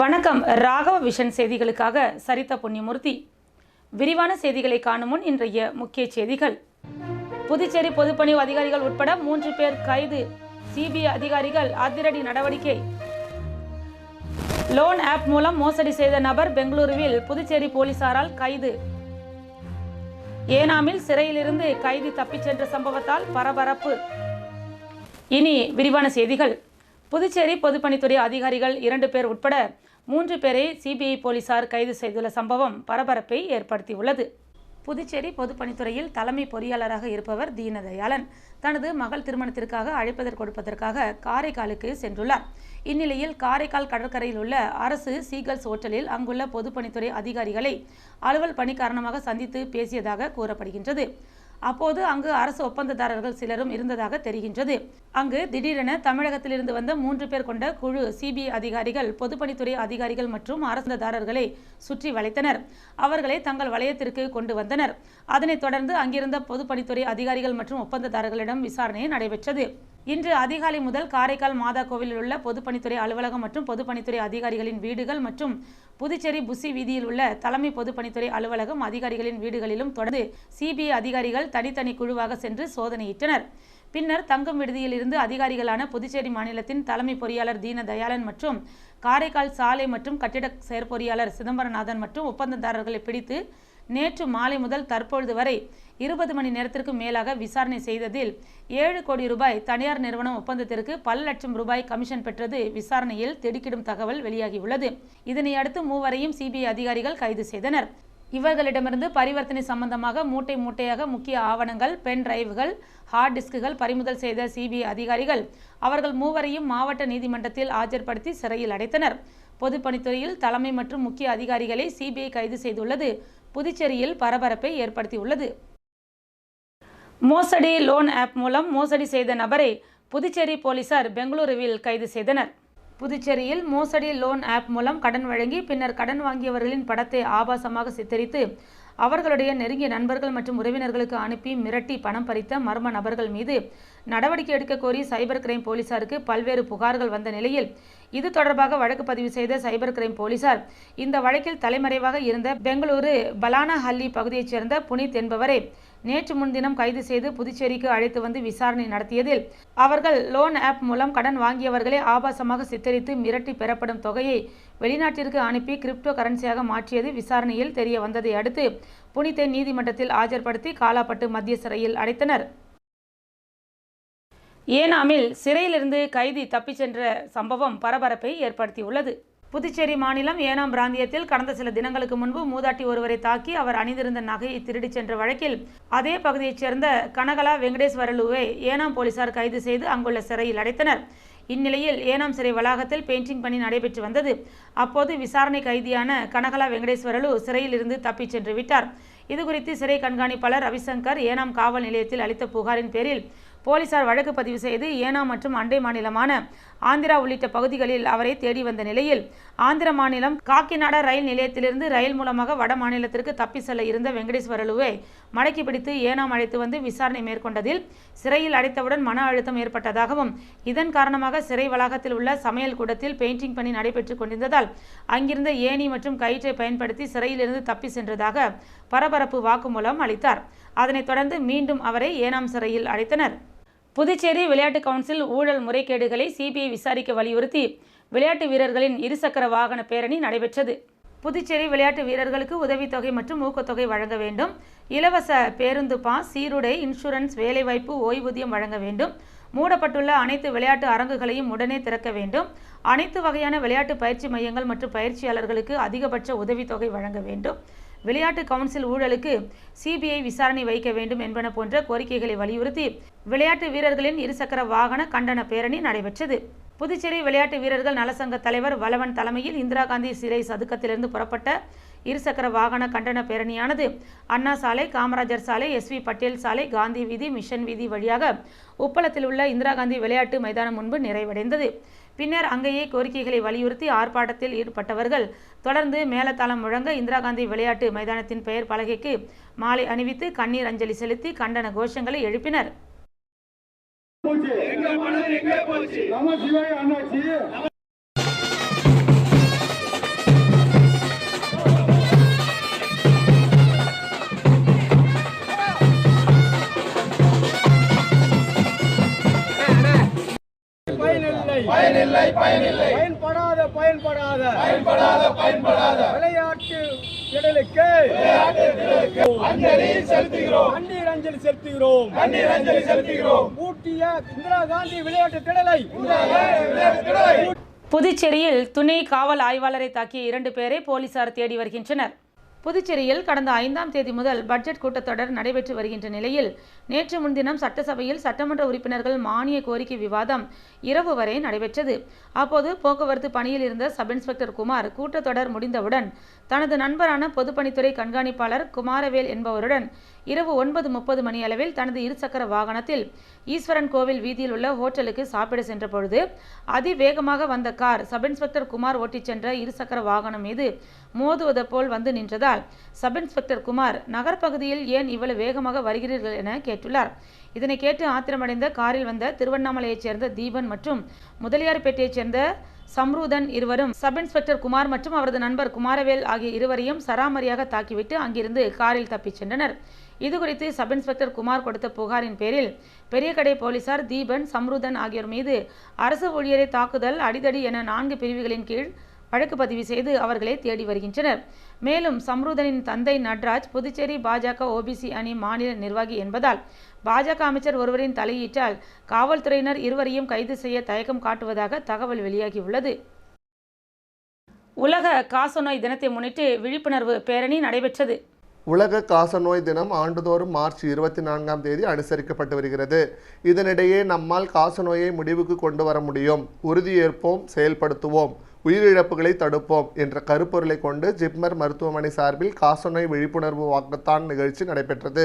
வணக்கம். ராகவ விஷன் செய்திகளுக்காக சரிதா புண்ணியமூர்த்தி. விரிவான செய்திகளை காணும் முன் இன்றைய முக்கிய செய்திகள். புதுச்சேரி பொதுப்பணி அதிகாரிகள் உட்பட மூன்று பேர் கைது. சிபிஐ அதிகாரிகள் அதிரடி நடவடிக்கை. லோன் ஆப் மூலம் மோசடி செய்த நபர் பெங்களூருவில் புதுச்சேரி போலீசாரால் கைது. ஏனாமில் சிறையிலிருந்து கைதி தப்பிச் சென்ற சம்பவத்தால் பரபரப்பு. இனி விரிவான செய்திகள். புதுச்சேரி பொதுப்பணித்துறை அதிகாரிகள் இரண்டு பேர் உட்பட மூன்று பேரை சிபிஐ போலீசார் கைது செய்துள்ள சம்பவம் பரபரப்பை ஏற்படுத்தியுள்ளது. புதுச்சேரி பொதுப்பணித்துறையில் தலைமை பொறியாளராக இருப்பவர் தீனதயாளன். தனது மகள் திருமணத்திற்காக அழைப்பதற்கு கொடுப்பதற்காக காரைக்காலுக்கு சென்றுள்ளார். இந்நிலையில் காரைக்கால் கடற்கரையில் உள்ள அரசு சீகல்ஸ் ஓட்டலில் அங்குள்ள பொதுப்பணித்துறை அதிகாரிகளை அலுவல் பணி காரணமாக சந்தித்து பேசியதாக கூறப்படுகின்றது. அப்போது அங்கு அரசு ஒப்பந்ததாரர்கள் சிலரும் இருந்ததாக தெரிகின்றது. அங்கு திடீரென தமிழகத்திலிருந்து வந்த மூன்று பேர் கொண்ட குழு சிபிஐ அதிகாரிகள் பொதுப்பணித்துறை அதிகாரிகள் மற்றும் அரசுதாரர்களை சுற்றி வளைத்தனர். அவர்களை தங்கள் வலயத்திற்கு கொண்டு வந்தனர். அதனைத் தொடர்ந்து அங்கிருந்த பொதுப்பணித்துறை அதிகாரிகள் மற்றும் ஒப்பந்ததாரர்களிடம் விசாரணை நடைபெற்றது. இன்று அதிகாலை முதல் காரைக்கால் மாதா கோவிலில் உள்ள பொதுப்பணித்துறை அலுவலகம் மற்றும் பொதுப்பணித்துறை அதிகாரிகளின் வீடுகள் மற்றும் புதுச்சேரி புசி வீதியில் உள்ள தலைமை பொதுப்பணித்துறை அலுவலகம் அதிகாரிகளின் வீடுகளிலும் தொடர்ந்து சிபிஐ அதிகாரிகள் தனித்தனி குழுவாக சென்று சோதனையிட்டனர். பின்னர் தங்கும் விடுதியில் இருந்து அதிகாரிகளான புதுச்சேரி மாநிலத்தின் தலைமை பொறியாளர் தீன தயாளன் மற்றும் காரைக்கால் சாலை மற்றும் கட்டிட செயற்பொறியாளர் சிதம்பரநாதன் மற்றும் ஒப்பந்ததாரர்களை பிடித்து நேற்று மாலை முதல் தற்பொழுது வரை இருபது மணி நேரத்திற்கு மேலாக விசாரணை செய்ததில் ஏழு கோடி ரூபாய் தனியார் நிறுவனம் ஒப்பந்தத்திற்கு பல லட்சம் ரூபாய் கமிஷன் பெற்றது விசாரணையில் திடுக்கிடும் தகவல் வெளியாகியுள்ளது. இதனை அடுத்து மூவரையும் சிபிஐ அதிகாரிகள் கைது செய்தனர். இவர்களிடமிருந்து பரிவர்த்தனை சம்பந்தமாக மூட்டை மூட்டையாக முக்கிய ஆவணங்கள் பென் டிரைவ்கள் ஹார்ட் டிஸ்குகள் பறிமுதல் செய்த சிபிஐ அதிகாரிகள் அவர்கள் மூவரையும் மாவட்ட நீதிமன்றத்தில் ஆஜர்படுத்தி சிறையில் அடைத்தனர். பொதுப்பணித்துறையில் தலைமை மற்றும் முக்கிய அதிகாரிகளை சிபிஐ கைது செய்துள்ளது. புதுச்சேரியில் பரபரப்பை ஏற்படுத்தியுள்ளது. மோசடி லோன் ஆப் மூலம் மோசடி செய்த நபரை புதுச்சேரி போலீசார் பெங்களூருவில் கைது செய்தனர். புதுச்சேரியில் மோசடி லோன் ஆப் மூலம் கடன் வழங்கி பின்னர் கடன் வாங்கியவர்களின் படத்தை ஆபாசமாக சித்தரித்து அவர்களுடைய நெருங்கிய நண்பர்கள் மற்றும் உறவினர்களுக்கு அனுப்பி மிரட்டி பணம் பறித்த மர்ம நபர்கள் மீது நடவடிக்கை எடுக்க கோரி சைபர் கிரைம் போலீசாருக்கு பல்வேறு புகார்கள் வந்த நிலையில் இது தொடர்பாக வழக்கு பதிவு செய்த சைபர் கிரைம் போலீசார் இந்த வழக்கில் தலைமறைவாக இருந்த பெங்களூரு பலானஹல்லி பகுதியைச் சேர்ந்த புனித் என்பவரை நேற்று முன்தினம் கைது செய்து புதுச்சேரிக்கு அழைத்து வந்து விசாரணை நடத்தியதில் அவர்கள் லோன் ஆப் மூலம் கடன் வாங்கியவர்களை ஆபாசமாக சித்தரித்து மிரட்டி பெறப்படும் தொகையை வெளிநாட்டிற்கு அனுப்பி கிரிப்டோ கரன்சியாக மாற்றியது விசாரணையில் தெரிய வந்ததை அடுத்து புனித்தை நீதிமன்றத்தில் ஆஜர்படுத்தி காலாப்பட்டு மத்திய சிறையில் அடைத்தனர். ஏனாமில் சிறையிலிருந்து கைதி தப்பிச் சென்ற சம்பவம் பரபரப்பை ஏற்படுத்தியுள்ளது. புதுச்சேரி மாநிலம் ஏனாம் பிராந்தியத்தில் கடந்த சில தினங்களுக்கு முன்பு மூதாட்டி ஒருவரை தாக்கி அவர் அணிந்திருந்த நகையை திருடிச் சென்ற வழக்கில் அதே பகுதியைச் சேர்ந்த கனகலா வெங்கடேஸ்வரலுவை ஏனாம் போலீசார் கைது செய்து அங்குள்ள சிறையில் அடைத்தனர். இந்நிலையில் ஏனாம் சிறை வளாகத்தில் பெயிண்டிங் பணி நடைபெற்று வந்தது. அப்போது விசாரணை கைதியான கனகலா வெங்கடேஸ்வரலு சிறையில் இருந்து தப்பிச் சென்று விட்டார். இதுகுறித்து சிறை கண்காணிப்பாளர் ரவிசங்கர் ஏனாம் காவல் நிலையத்தில் அளித்த புகாரின் பேரில் போலீசார் வழக்கு பதிவு செய்து ஏனாம் மற்றும் அண்டை மாநிலமான ஆந்திரா உள்ளிட்ட பகுதிகளில் அவரை தேடி வந்த நிலையில் ஆந்திர மாநிலம் காக்கிநாடா ரயில் நிலையத்திலிருந்து ரயில் மூலமாக வட மாநிலத்திற்கு தப்பி செல்ல இருந்த வெங்கடேஸ்வரலுவை மடக்கி பிடித்து ஏனாம் அழைத்து வந்து விசாரணை மேற்கொண்டதில் சிறையில் அடைத்தவுடன் மன அழுத்தம் ஏற்பட்டதாகவும் இதன் காரணமாக சிறை வளாகத்தில் உள்ள சமையல் கூடத்தில் பெயிண்டிங் பணி நடைபெற்றுக் கொண்டிருந்ததால் அங்கிருந்த ஏணி மற்றும் கயிற்றை பயன்படுத்தி சிறையிலிருந்து தப்பி சென்றதாக பரபரப்பு வாக்குமூலம் அளித்தார். அதனைத் தொடர்ந்து மீண்டும் அவரை ஏனாம் சிறையில் அடைத்தனர். புதுச்சேரி விளையாட்டு கவுன்சில் ஊழல் முறைகேடுகளை சிபிஐ விசாரிக்க வலியுறுத்தி விளையாட்டு வீரர்களின் இருசக்கர வாகன பேரணி நடைபெற்றது. புதுச்சேரி விளையாட்டு வீரர்களுக்கு உதவித்தொகை மற்றும் ஊக்கத்தொகை வழங்க வேண்டும். இலவச பேருந்து பாஸ் சீருடை இன்சூரன்ஸ் வேலைவாய்ப்பு ஓய்வூதியம் வழங்க வேண்டும். மூடப்பட்டுள்ள அனைத்து விளையாட்டு அரங்குகளையும் உடனே திறக்க வேண்டும். அனைத்து வகையான விளையாட்டு பயிற்சி மையங்கள் மற்றும் பயிற்சியாளர்களுக்கு அதிகபட்ச உதவித்தொகை வழங்க வேண்டும். விளையாட்டு கவுன்சில் ஊழலுக்கு சிபிஐ விசாரணை வைக்க வேண்டும் என்பன போன்ற கோரிக்கைகளை வலியுறுத்தி விளையாட்டு வீரர்களின் இருசக்கர வாகன கண்டன பேரணி நடைபெற்றது. புதுச்சேரி விளையாட்டு வீரர்கள் நலசங்க தலைவர் வளவன் தலைமையில் இந்திரா காந்தி சிலை சதுக்கத்திலிருந்து புறப்பட்ட இருசக்கர வாகன கண்டன பேரணியானது அண்ணா சாலை காமராஜர் சாலை எஸ் வி பட்டேல் சாலை காந்தி வீதி மிஷன் வீதி வழியாக உப்பளத்தில் உள்ள இந்திரா காந்தி விளையாட்டு மைதானம் முன்பு நிறைவடைந்தது. பின்னர் அங்கேயே கோரிக்கைகளை வலியுறுத்தி ஆர்ப்பாட்டத்தில் ஈடுபட்டவர்கள் தொடர்ந்து மேலத்தாளம் முழங்க இந்திரா காந்தி விளையாட்டு மைதானத்தின் பெயர் பலகைக்கு மாலை அணிவித்து கண்ணீர் அஞ்சலி செலுத்தி கண்டன கோஷங்களை எழுப்பினர். பயன்படாத பயன்படாத. பயன்படாத பயன்படாத. விளையாட்டு திடலுக்கு. அஞ்சலி செலுத்துகிறோம். கண்ணீர் அஞ்சலி செலுத்துகிறோம். கண்ணீர் அஞ்சலி செலுத்துகிறோம். ஊட்டிய இந்திரா காந்தி விளையாட்டு திடலை. புதுச்சேரியில் துணை காவல் ஆய்வாளரை தாக்கிய இரண்டு பேரை போலீசார் தேடி வருகின்றனர். புதுச்சேரியில் கடந்த ஐந்தாம் தேதி முதல் பட்ஜெட் கூட்டத்தொடர் நடைபெற்று வருகின்ற நிலையில் நேற்று முன்தினம் சட்டசபையில் சட்டமன்ற உறுப்பினர்கள் மானிய கோரிக்கை விவாதம் இரவு வரை நடைபெற்றது. அப்போது போக்குவரத்து பணியில் இருந்த சப் இன்ஸ்பெக்டர் குமார் கூட்டத்தொடர் முடிந்தவுடன் தனது நண்பரான பொதுப்பணித்துறை கண்காணிப்பாளர் குமாரவேல் என்பவருடன் இரவு ஒன்பது முப்பது மணி அளவில் தனது இருசக்கர வாகனத்தில் ஈஸ்வரன் கோவில் வீதியில் உள்ள ஹோட்டலுக்கு சாப்பிட சென்ற பொழுது அதிவேகமாக வந்த கார் சப் இன்ஸ்பெக்டர் குமார் ஓட்டிச் சென்ற இருசக்கர வாகனம் மீது மோதுவது போல் வந்து நின்றதால் சப் இன்ஸ்பெக்டர் குமார் நகர்ப்பகுதியில் ஏன் இவ்வளவு வேகமாக வருகிறீர்கள் என கேட்டுள்ளார். இதனை கேட்டு ஆத்திரமடைந்த காரில் வந்த திருவண்ணாமலையைச் சேர்ந்த தீபன் மற்றும் முதலியார்பேட்டையைச் சேர்ந்த சம்ருதன் இருவரும் சப் இன்ஸ்பெக்டர் குமார் மற்றும் அவரது நண்பர் குமாரவேல் ஆகிய இருவரையும் சராமரியாக தாக்கிவிட்டு அங்கிருந்து காரில் தப்பிச் சென்றனர். இதுகுறித்து சப் இன்ஸ்பெக்டர் குமார் கொடுத்த புகாரின் பேரில் பெரியகடை போலீசார் தீபன் சம்ருதன் ஆகியோர் மீது அரசு ஊழியரை தாக்குதல் அடிதடி என நான்கு பிரிவுகளின் கீழ் வழக்கு பதிவு செய்து அவர்களை தேடி வருகின்றனர். மேலும் சம்ருதனின் தந்தை நட்ராஜ் புதுச்சேரி பாஜக ஓபிசி அணி மாநில நிர்வாகி என்பதால் பாஜக அமைச்சர் ஒருவரின் தலையீட்டால் காவல்துறையினர் இருவரையும் கைது செய்ய தயக்கம் காட்டுவதாக தகவல் வெளியாகியுள்ளது. உலக காசநோய் தினத்தை முன்னிட்டு விழிப்புணர்வு பேரணி நடைபெற்றது. உலக காசநோய் தினம் ஆண்டுதோறும் மார்ச் இருபத்தி நான்காம் தேதி அனுசரிக்கப்பட்டு வருகிறது. இதனிடையே நம்மால் காசநோயை முடிவுக்கு கொண்டு வர முடியும். உறுதியேற்போம் செயல்படுத்துவோம். உயிரிழப்புகளை தடுப்போம் என்ற கருப்பொருளை கொண்டு ஜிப்மர் மருத்துவமனை சார்பில் காசநோய் விழிப்புணர்வு வாக்கத்தான் நிகழ்ச்சி நடைபெற்றது.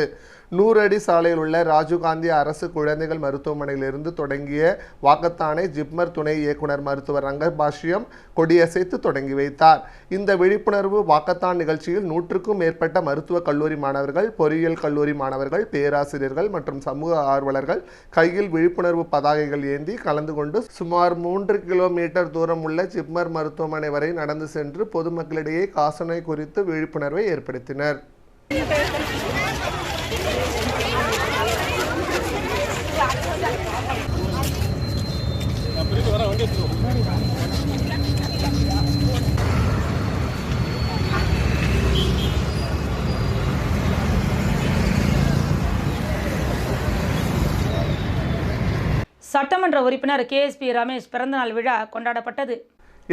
நூறு அடி சாலையில் உள்ள ராஜீவ்காந்தி அரசு குழந்தைகள் மருத்துவமனையிலிருந்து தொடங்கிய வாக்கத்தானை ஜிப்மர் துணை இயக்குனர் மருத்துவர் ரங்கபாஷ்யம் கொடியசைத்து தொடங்கி வைத்தார். இந்த விழிப்புணர்வு வாக்கத்தான் நிகழ்ச்சியில் நூற்றுக்கும் மேற்பட்ட மருத்துவக் கல்லூரி மாணவர்கள் பொறியியல் கல்லூரி மாணவர்கள் பேராசிரியர்கள் மற்றும் சமூக ஆர்வலர்கள் கையில் விழிப்புணர்வு பதாகைகள் ஏந்தி கலந்து கொண்டு சுமார் மூன்று கிலோமீட்டர் தூரம் உள்ள ஜிப்மர் மருத்துவமனை வரை நடந்து சென்று பொதுமக்களிடையே காசநோய் குறித்து விழிப்புணர்வை ஏற்படுத்தினர். சட்டமன்ற உறுப்பினர் கேஎஸ்பி ரமேஷ் பிறந்தநாள் விழா கொண்டாடப்பட்டது.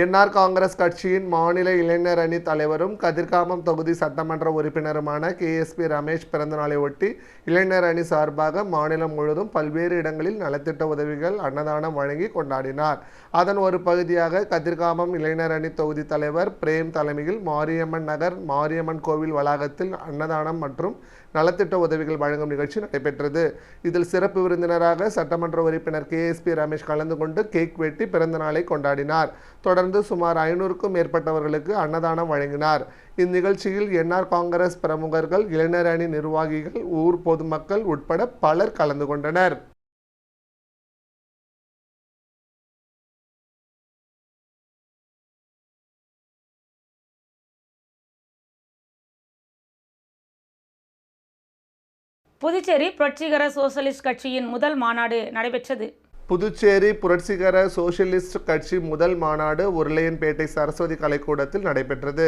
என்ஆர் காங்கிரஸ் கட்சியின் மாநில இளைஞர் அணி தலைவரும் கதிர்காமம் தொகுதி சட்டமன்ற உறுப்பினருமான கேஎஸ்பி ரமேஷ் பிறந்தநாளை ஒட்டி இளைஞர் அணி சார்பாக மாநிலம் முழுவதும் பல்வேறு இடங்களில் நலத்திட்ட உதவிகள் அன்னதானம் வழங்கி கொண்டாடினார். அதன் ஒரு பகுதியாக கதிர்காமம் இளைஞர் அணி தொகுதி தலைவர் பிரேம் தலைமையில் மாரியம்மன் நகர் மாரியம்மன் கோவில் வளாகத்தில் அன்னதானம் மற்றும் நலத்திட்ட உதவிகள் வழங்கும் நிகழ்ச்சி நடைபெற்றது. இதில் சிறப்பு விருந்தினராக சட்டமன்ற உறுப்பினர் கேஎஸ்பி ரமேஷ் கலந்து கொண்டு கேக் வெட்டி பிறந்தநாளை கொண்டாடினார். தொடர் தொடர்ந்து சுமார் ஐநூறுக்கும் மேற்பட்டவர்களுக்கு அன்னதானம் வழங்கினார். இந்நிகழ்ச்சியில் என்ஆர் காங்கிரஸ் பிரமுகர்கள் இளைஞர் அணி நிர்வாகிகள் ஊர் பொதுமக்கள் உட்பட பலர் கலந்து கொண்டனர். புதுச்சேரி புரட்சிகர சோசலிஸ்ட் கட்சியின் முதல் மாநாடு நடைபெற்றது. புதுச்சேரி புரட்சிகர சோசியலிஸ்ட் கட்சி முதல் மாநாடு உருளையன்பேட்டை சரஸ்வதி கலைக்கூடத்தில் நடைபெற்றது.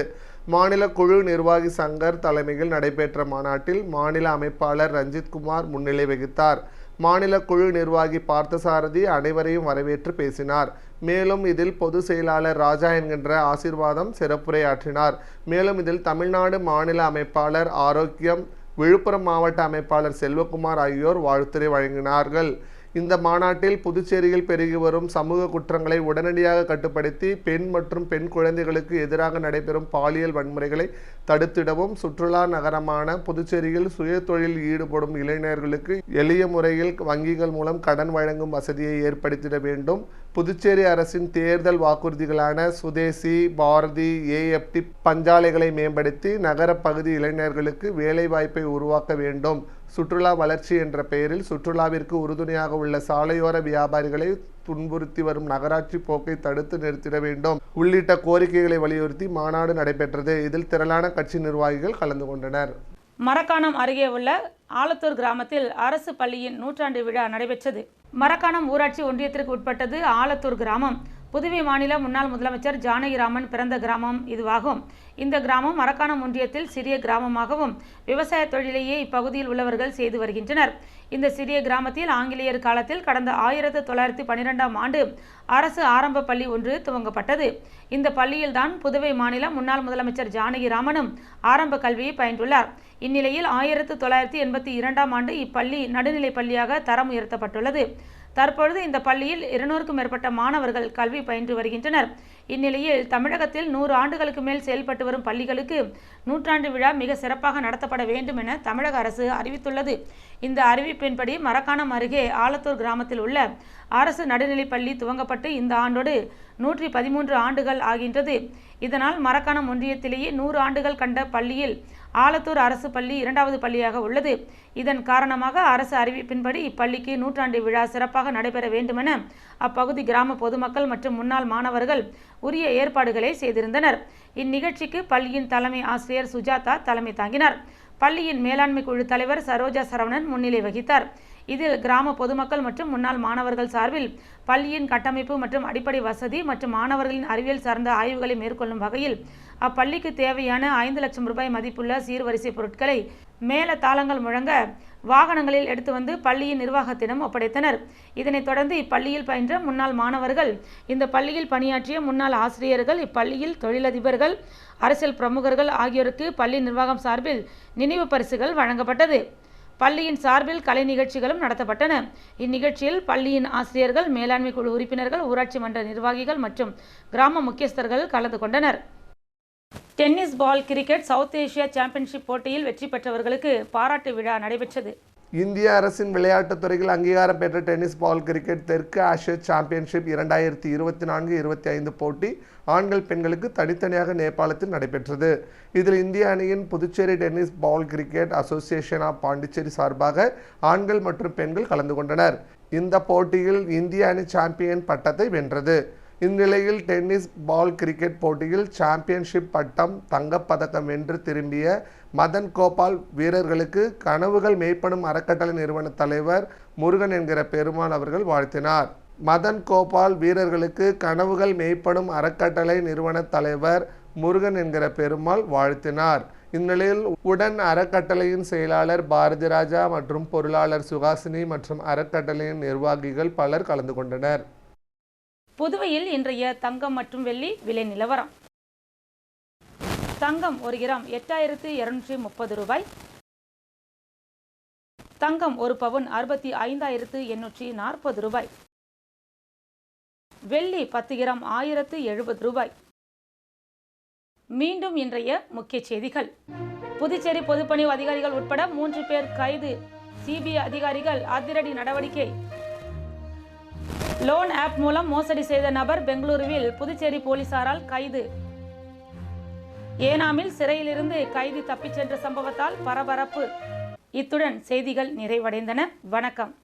மாநில குழு நிர்வாகி சங்கர் தலைமையில் நடைபெற்ற மாநாட்டில் மாநில அமைப்பாளர் ரஞ்சித் குமார் முன்னிலை வகித்தார். மாநில குழு நிர்வாகி பார்த்தசாரதி அனைவரையும் வரவேற்று பேசினார். மேலும் இதில் பொதுச் செயலாளர் ராஜா என்கின்ற ஆசிர்வாதம் சிறப்புரையாற்றினார். மேலும் இதில் தமிழ்நாடு மாநில அமைப்பாளர் ஆரோக்கியம் விழுப்புரம் மாவட்ட அமைப்பாளர் செல்வகுமார் ஆகியோர் வாழ்த்துரை வழங்கினார்கள். இந்த மாநாட்டில் புதுச்சேரியில் பெருகி வரும் சமூக குற்றங்களை உடனடியாக கட்டுப்படுத்தி பெண் மற்றும் பெண் குழந்தைகளுக்கு எதிராக நடைபெறும் பாலியல் வன்முறைகளை தடுத்திடவும் சுற்றுலா நகரமான புதுச்சேரியில் சுயதொழில் ஈடுபடும் இளைஞர்களுக்கு எளிய முறையில் வங்கிகள் மூலம் கடன் வழங்கும் வசதியை ஏற்படுத்திட வேண்டும். புதுச்சேரி அரசின் தேர்தல் வாக்குறுதிகளான சுதேசி பாரதி ஏஎப்டி பஞ்சாலைகளை மேம்படுத்தி நகர பகுதி இளைஞர்களுக்கு வேலைவாய்ப்பை உருவாக்க வேண்டும். சுற்றுலா வளர்ச்சி என்ற பெயரில் சுற்றுலாவிற்கு உறுதுணையாக உள்ள சாலையோர வியாபாரிகளை துன்புறுத்தி வரும் நகராட்சி போக்கை தடுத்து நிறுத்திட வேண்டும். உள்ளிட்ட கோரிக்கைகளை வலியுறுத்தி மாநாடு நடைபெற்றது. இதில் திரளான கட்சி நிர்வாகிகள் கலந்து கொண்டனர். மரக்காணம் அருகே உள்ள ஆலத்தூர் கிராமத்தில் அரசு பள்ளியின் நூற்றாண்டு விழா நடைபெற்றது. மரக்காணம் ஊராட்சி ஒன்றியத்திற்கு உட்பட்டது ஆலத்தூர் கிராமம். புதுவை மாநில முன்னாள் முதலமைச்சர் ஜானகிராமன் பிறந்த கிராமம் இதுவாகும். இந்த கிராமம் மரக்காணம் ஒன்றியத்தில் சிறிய கிராமமாகவும் விவசாய தொழிலையே இப்பகுதியில் உள்ளவர்கள் செய்து வருகின்றனர். இந்த சிறிய கிராமத்தில் ஆங்கிலேயர் காலத்தில் கடந்த ஆயிரத்து தொள்ளாயிரத்தி பன்னிரெண்டாம் ஆண்டு அரசு ஆரம்ப பள்ளி ஒன்று துவங்கப்பட்டது. இந்த பள்ளியில்தான் புதுவை மாநில முன்னாள் முதலமைச்சர் ஜானகிராமனும் ஆரம்ப கல்வியை பயின்றுள்ளார். இந்நிலையில் ஆயிரத்து தொள்ளாயிரத்தி எண்பத்தி இரண்டாம் ஆண்டு இப்பள்ளி நடுநிலைப் பள்ளியாக தரம் உயர்த்தப்பட்டுள்ளது. தற்பொழுது இந்த பள்ளியில் இருநூறுக்கும் மேற்பட்ட மாணவர்கள் கல்வி பயின்று வருகின்றனர். இந்நிலையில் தமிழகத்தில் நூறு ஆண்டுகளுக்கு மேல் செயல்பட்டு வரும் பள்ளிகளுக்கு நூற்றாண்டு விழா மிக சிறப்பாக நடத்தப்பட வேண்டும் என தமிழக அரசு அறிவித்துள்ளது. இந்த அறிவிப்பின்படி மரக்காணம் அருகே ஆலத்தூர் கிராமத்தில் உள்ள அரசு நடுநிலைப்பள்ளி துவங்கப்பட்டு இந்த ஆண்டோடு நூற்றி பதிமூன்று ஆண்டுகள் ஆகின்றது. இதனால் மரக்காணம் ஒன்றியத்திலேயே நூறு ஆண்டுகள் கண்ட பள்ளியில் ஆலத்தூர் அரசு பள்ளி இரண்டாவது பள்ளியாக உள்ளது. இதன் காரணமாக அரசு அறிவிப்பின்படி இப்பள்ளிக்கு நூற்றாண்டு விழா சிறப்பாக நடைபெற வேண்டுமென அப்பகுதி கிராம பொதுமக்கள் மற்றும் முன்னாள் மாணவர்கள் உரிய ஏற்பாடுகளை செய்திருந்தனர். இந்நிகழ்ச்சிக்கு பள்ளியின் தலைமை ஆசிரியர் சுஜாதா தலைமை தாங்கினார். பள்ளியின் மேலாண்மை குழு தலைவர் சரோஜா சரவணன் முன்னிலை வகித்தார். இதில் கிராம பொதுமக்கள் மற்றும் முன்னாள் மாணவர்கள் சார்பில் பள்ளியின் கட்டமைப்பு மற்றும் அடிப்படை வசதி மற்றும் மாணவர்களின் அறிவியல் சார்ந்த ஆய்வுகளை மேற்கொள்ளும் வகையில் அப்பள்ளிக்கு தேவையான ஐந்து லட்சம் ரூபாய் மதிப்புள்ள சீர்வரிசை பொருட்களை மேல தாளங்கள் முழங்க வாகனங்களில் எடுத்து வந்து பள்ளியின் நிர்வாகத்திடம் ஒப்படைத்தனர். இதனைத் தொடர்ந்து இப்பள்ளியில் பயின்ற முன்னாள் மாணவர்கள் இந்த பள்ளியில் பணியாற்றிய முன்னாள் ஆசிரியர்கள் இப்பள்ளியில் தொழிலதிபர்கள் அரசியல் பிரமுகர்கள் ஆகியோருக்கு பள்ளி நிர்வாகம் சார்பில் நினைவு பரிசுகள் வழங்கப்பட்டது. பள்ளியின் சார்பில் கலை நிகழ்ச்சிகளும் நடத்தப்பட்டன. இந்நிகழ்ச்சியில் பள்ளியின் ஆசிரியர்கள் மேலாண்மை குழு உறுப்பினர்கள் ஊராட்சி மன்ற நிர்வாகிகள் மற்றும் கிராம முக்கியஸ்தர்கள் கலந்து கொண்டனர். Tennis ball cricket South Asia championship போட்டியில் வெற்றி பெற்றவர்களுக்கு பாராட்டு விழா நடைபெற்றது. இந்திய அரசின் விளையாட்டுத் துறையில் அங்கீகாரம் பெற்ற டென்னிஸ் பால் கிரிக்கெட் தெற்கு ஆசிய சாம்பியன்ஷிப் இரண்டாயிரத்தி இருபத்தி நான்கு இருபத்தி ஐந்து போட்டி ஆண்கள் பெண்களுக்கு தனித்தனியாக நேபாளத்தில் நடைபெற்றது. இதில் இந்திய அணியின் Puducherry tennis ball cricket association of Pondicherry சார்பாக ஆண்கள் மற்றும் பெண்கள் கலந்து கொண்டனர். இந்த போட்டியில் இந்திய அணி சாம்பியன் பட்டத்தை வென்றது. இந்நிலையில் டென்னிஸ் பால் கிரிக்கெட் போட்டியில் சாம்பியன்ஷிப் பட்டம் தங்கப்பதக்கம் வென்று திரும்பிய மதன் கோபால் வீரர்களுக்கு கனவுகள் மெய்ப்படும் அறக்கட்டளை நிறுவன தலைவர் முருகன் என்கிற பெருமாள் அவர்கள் வாழ்த்தினார். மதன் கோபால் வீரர்களுக்கு கனவுகள் மெய்ப்படும் அறக்கட்டளை நிறுவன தலைவர் முருகன் என்கிற பெருமாள் வாழ்த்தினார். இந்நிலையில் உடன் அறக்கட்டளையின் செயலாளர் பாரதி ராஜா மற்றும் பொருளாளர் சுகாசினி மற்றும் அறக்கட்டளையின் நிர்வாகிகள் பலர் கலந்து கொண்டனர். புதுவையில் இன்றைய தங்கம் மற்றும் வெள்ளி விலை நிலவரம். தங்கம் ஒரு கிராம் எட்டாயிரத்து இருநூற்றி முப்பது ரூபாய். தங்கம் ஒரு பவுன் அறுபத்தி ஐந்தாயிரத்து எண்ணூற்றி நாற்பது ரூபாய். வெள்ளி பத்து கிராம் ஆயிரத்து எழுபது ரூபாய். மீண்டும் இன்றைய முக்கிய செய்திகள். புதுச்சேரி பொதுப்பணிவு அதிகாரிகள் உட்பட மூன்று பேர் கைது. சிபிஐ அதிகாரிகள் அதிரடி நடவடிக்கை. லோன் ஆப் மூலம் மோசடி செய்த நபர் பெங்களூருவில் புதுச்சேரி போலீசாரால் கைது. ஏனாமில் சிறையிலிருந்து கைதி தப்பிச் சென்ற சம்பவத்தால் பரபரப்பு. இத்துடன் செய்திகள் நிறைவடைந்தன. வணக்கம்.